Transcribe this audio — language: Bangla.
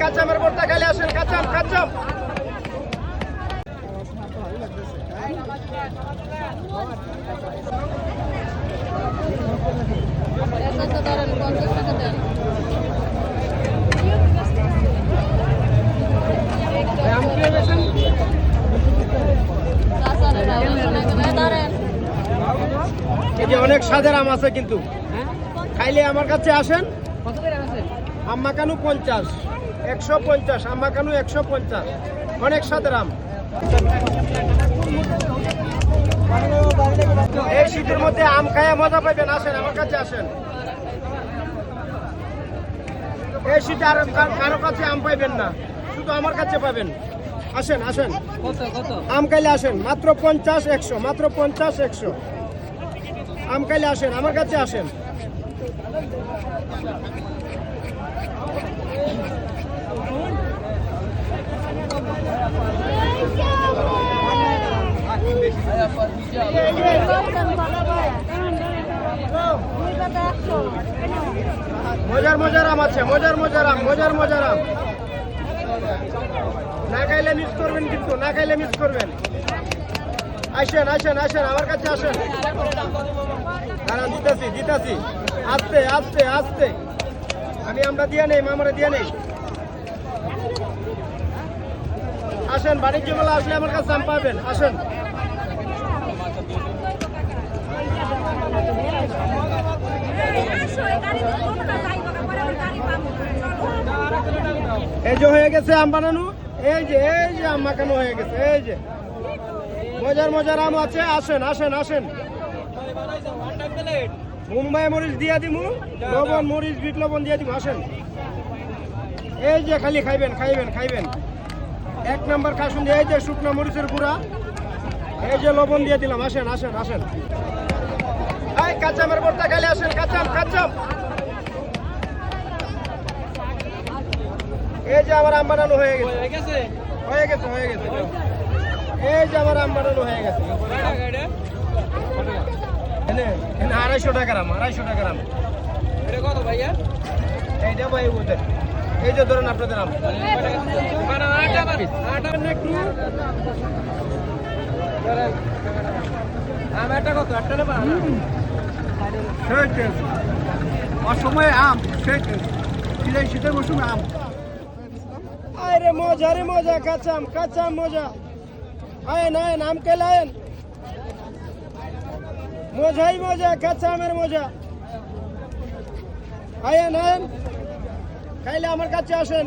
কাঁচামের বর্তা খাইলে আসেন, কাঁচাম কাঁচাম। অনেক স্বাদের আম আছে কিন্তু খাইলে আমার কাছে আসেন। আম্মা কানু পঞ্চাশ একশো পঞ্চাশ আম্মা কানু একশো পঞ্চাশ। অনেক স্বাদের আম এই শীতের মধ্যে আম খাইয়া মজা পাইবেন আসেন আমার কাছে আসেন। এই শীতে আর কারও কাছে আম পাইবেন না শুধু আমার কাছে পাবেন। আসেন আসেন। আম খাইলে আসেন মাত্র পঞ্চাশ একশো মাত্র পঞ্চাশ একশো। আম খাইলে আসেন আমার কাছে আসেন। মজার মজার আম আছে, মজার মজার আম মজার মজার আম না খাইলে মিস করবেন কিন্তু, না খাইলে মিস করবেন। আসেন আসেন আসেন, আমার কাছে আসেন। দাঁড়ান, দিতেছি দিতেছি। আস্তে আস্তে আস্তে। আমি আমরা দিয়ে নেই, মামারা দিয়ে নেই। আসেন, বাণিজ্য মেলা আসলে আমার কাছে আম পাবেন, আসেন। এই যে হয়ে গেছে আম বানানো? এই যে এই যে আম মাখানো হয়ে গেছে, এই যে। মজার মজার আম আছে, আসেন আসেন আসেন। মুম্বাই মরিচ দিয়া দিমু, লবণ, মরিচ, বিট লবণ দিয়া দিমু, আসেন। এই যে খালি খাইবেন খাইবেন খাইবেন। এক নাম্বার খাসুন এই যে শুকনো মরিচের গুঁড়া, এই যে লবণ দিয়ে দিলাম, আসেন আসেন আসেন। এই, কাঁচামের বর্তা খালি আসেন, কাঁচাম কাঁচাম। এই যে আমার আম বানানো হয়ে গেছে। হয়ে গেছে হয়ে গেছে। এই যে আমার আম বানানো হয়ে গেছে। এনে এনে আড়াইশো টাকার আম আড়াইশো টাকার আম এইটা ভাই ওদের। এই যে ধরেন আপনাদের আম আম একটা কত? একটা নেবা অসময়ে আম শীতের মৌসুমে আম। আরে মজা রে মজা কাঁচাম কাঁচাম মজা। আয়েন আয়েন আম কে লায়েন? মজাই মজা কাঁচামের মজা। আয়েন আয়েন খাইলে আমার কাছে আসেন।